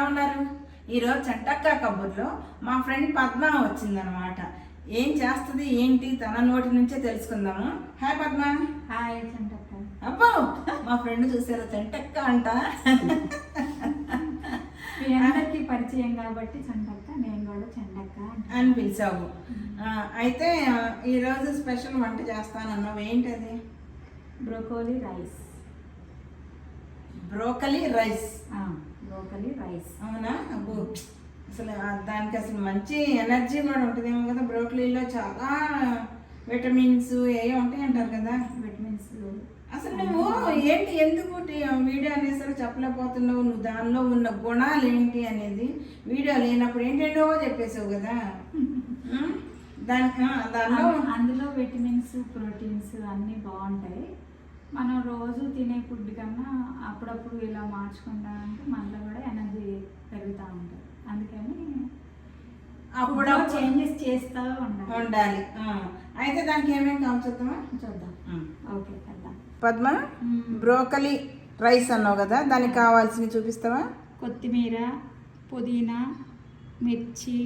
ఎలా ఉన్నారు? ఈరోజు చంటక్క కబుర్లో మా ఫ్రెండ్ పద్మ వచ్చిందనమాట ఏం చేస్తుంది ఏంటి తన నోటి నుంచే తెలుసుకుందాము. హాయ్ పద్మ. హాయ్ చంటక్క. అబ్బో మా ఫ్రెండ్ చూసారా చంటక్క అంట. మీ అందరికీ పరిచయం కాబట్టి చంటక్క నేను కూడా చంటక్క. అని పిలిచావు. అయితే ఈరోజు స్పెషల్ వంట చేస్తానన్నావు. ఏంటది? Broccoli rice. Broccoli rice. Broccoli rice. అవునా? అసలు దానికి అసలు మంచి ఎనర్జీ కూడా ఉంటుందేమో కదా. బ్రోకలీలో చాలా విటమిన్స్ ఏవో ఉంటాయి అంటారు కదా. విటమిన్స్ అసలు నువ్వు ఏంటి ఎందుకు వీడియో అనేసరికి చెప్పలేకపోతున్నావు? నువ్వు దానిలో ఉన్న గుణాలు ఏంటి అనేది వీడియో లేనప్పుడు ఏంటంటో చెప్పేసావు కదా? దాని దానిలో అందులో విటమిన్స్ ప్రోటీన్స్ అన్నీ బాగుంటాయి. మనం రోజు తినే ఫుడ్ కన్నా అప్పుడప్పుడు ఇలా మార్చుకుంటా అంటే మనలో కూడా ఎనర్జీ పెరుగుతూ ఉంటుంది. అందుకని అప్పుడు చేంజెస్ చేస్తూ ఉండాలి. ఉండాలి. అయితే దానికి ఏమేమి కావాలి చూద్దామా? చూద్దాం. ఓకే పెద్దాం పద్మ బ్రోకలీ రైస్ అన్నావు కదా దానికి కావాల్సినవి చూపిస్తావా? కొత్తిమీర పుదీనా మిర్చి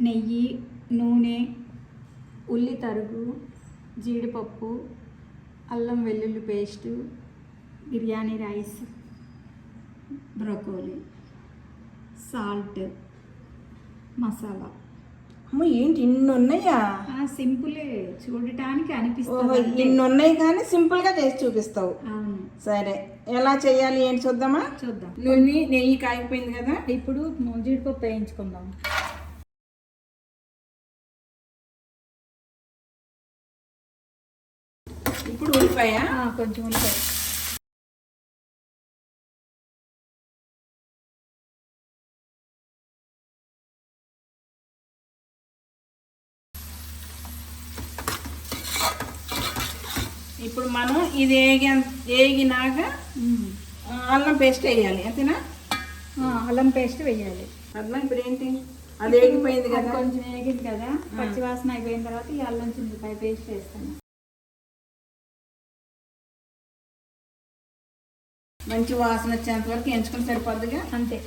నెయ్యి నూనె ఉల్లి తరుగు జీడిపప్పు అల్లం వెల్లుల్లి paste biryani rice broccoli salt masala. అమ్మ ఏంటి ఇన్ని ఉన్నాయా సింపులే. చూడటానికి అనిపిస్తుంది. ఇన్ని ఉన్నాయి కానీ సింపుల్గా చేసి చూపిస్తావు. సరే ఎలా చేయాలి ఏంటి చూద్దామా? చూద్దాం. నూనె నెయ్యి కాగిపోయింది కదా? ఇప్పుడు జీడిపప్పు వేయించుకుందాం. ఇప్పుడు ఉల్లిపాయ? కొంచెం ఉల్లిపాయ. ఇప్పుడు మనం ఇది ఏగి ఏగినాక అల్లం పేస్ట్ వేయాలి అంతేనా? ఆ, అల్లం పేస్ట్ వేయాలి. పద్మ ఇప్పుడు ఏంటి అది ఏగిపోయింది కదా. కొంచెం వేగింది కదా. పచ్చివాసన అయిపోయిన తర్వాత ఈ అల్లం చింతకాయ పేస్ట్ వేస్తాను మంచి వాసన వచ్చేంత వరకు ఎంచుకుని సరిపోద్దిగా? అంతే.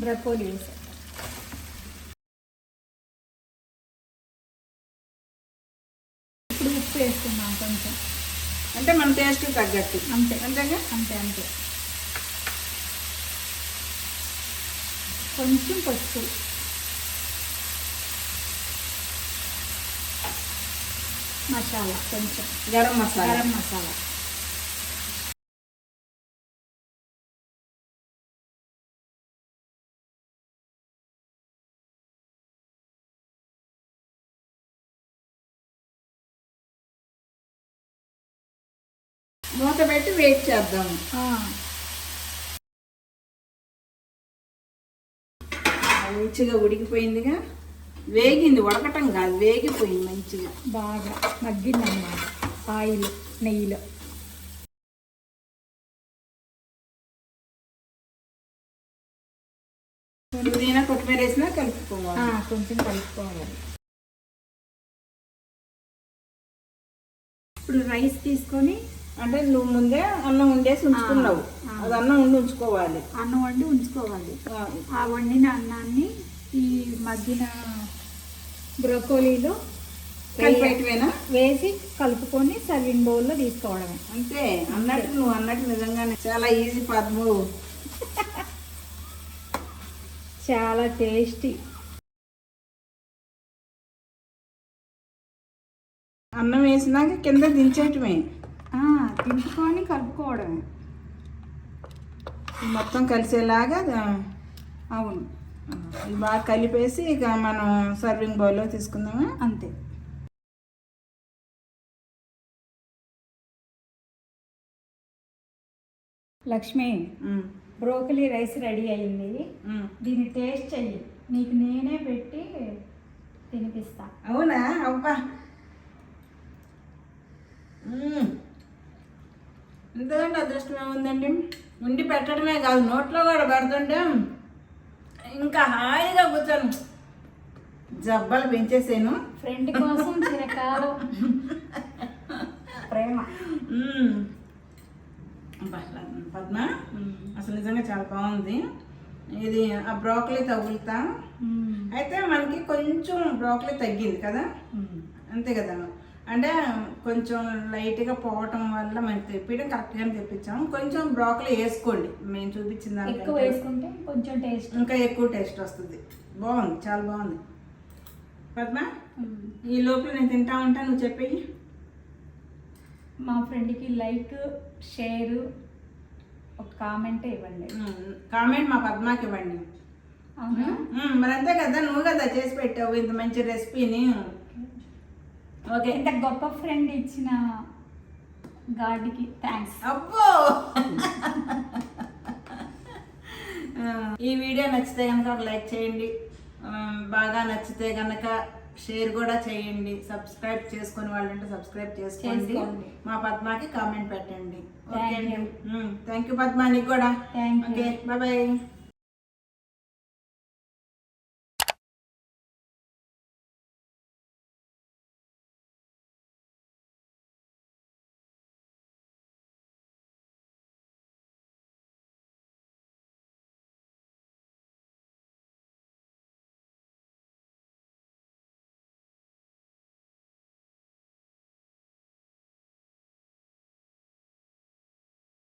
బ్రకోలీ ఇప్పుడు ఉప్పు వేస్తున్నాం కొంచెం. అంటే మన టేస్ట్ తగ్గట్టు. అంతే. అంతేగా? అంతే అంతే. కొంచెం పసుపు. మసాలా కొంచెం గరం మసాలా. గరం మసాలా. మూత పెట్టి వెయిట్ చేద్దాం ఆ, మంచిగా ఉడికిపోయిందిగా. వేగింది ఉడకటం కాదు వేగిపోయింది మంచిగా. బాగా మగ్గిందన్నమాట. ఆయిల్ నెయ్యిలో. పుదీనా కొత్తిమీర వేసినా ఆ, కలుపుకోవాలి కొంచెం కలుపుకోవాలి. ఇప్పుడు రైస్ తీసుకొని అంటే నువ్వు ముందే అన్నం వండేసి ఉంచుకున్నావు. ఆ. అది అన్నం వండి ఉంచుకోవాలి. అన్నం వండి ఉంచుకోవాలి. ఆ, ఆ వండిన అన్నాన్ని ఈ మగ్గిన బ్రొకోలీలో కలిపేయటమేనా వేసి కలుపుకొని సర్వింగ్ బౌల్లో తీసుకోవడమే. అంతే. అన్నట్టు నువ్వు అన్నట్టు నిజంగానే. చాలా ఈజీ పద్ము. చాలా టేస్టీ. అన్నం వేసినాక కింద దించేయటమే. తింపుకొని కలుపుకోవడమే. మొత్తం కలిసేలాగా అవును. ఇది బాగా కలిపేసి ఇక మనం సర్వింగ్ బౌల్లో తీసుకుందామా? అంతే. లక్ష్మి బ్రోకలీ రైస్ రెడీ అయింది. దీన్ని టేస్ట్ చెయ్యి. నీకు నేనే పెట్టి తినిపిస్తా. అవునా? అబ్బా. మ్మ్. ఎంతకంటే అదృష్టం ఏముందండి? ఉండి పెట్టడమే కాదు నోట్లో కూడా పెడుతుంటే ఇంకా హాయిగా కూర్చోను జబ్బలు పెంచేసాను. ఫ్రెండ్ కోసం చిరకాలు. ప్రేమ. పద్మ అసలు నిజంగా చాలా బాగుంది. ఇది ఆ బ్రోకలీ తగులుతా. అయితే మనకి కొంచెం బ్రోకలీ తగ్గింది కదా? అంతే కదా? అంటే కొంచెం లైట్గా పోవటం వల్ల మనం తెప్పించడం కరెక్ట్గానే తెప్పించాం కొంచెం బ్రోకలీ వేసుకోండి. మేము చూపించిన ఎక్కువ వేసుకుంటే కొంచెం టేస్ట్ ఇంకా ఎక్కువ టేస్ట్ వస్తుంది. బాగుంది. చాలా బాగుంది. పద్మ ఈ లోపల నేను తింటా ఉంటా నువ్వు చెప్పేయి. మా ఫ్రెండ్కి లైక్ షేర్ ఒక కామెంట్ ఇవ్వండి. కామెంట్ మా పద్మాకి ఇవ్వండి. మరి అంతే కదా నువ్వు కదా చేసి పెట్టావు ఇంత మంచి రెసిపీని. ఓకే ఇంత గొప్ప ఫ్రెండ్ ఇచ్చిన గాడికి థ్యాంక్స్ అబ్బో! ఈ వీడియో నచ్చితే కనుక ఒక లైక్ చేయండి. బాగా నచ్చితే కనుక షేర్ కూడా చేయండి. సబ్స్క్రైబ్ చేసుకుని వాళ్ళు ఉంటే సబ్స్క్రైబ్ చేసుకోండి. మా పద్మాకి కామెంట్ పెట్టండి. ఓకే. థ్యాంక్ యూ పద్మా నీకు కూడా. Okay bye bye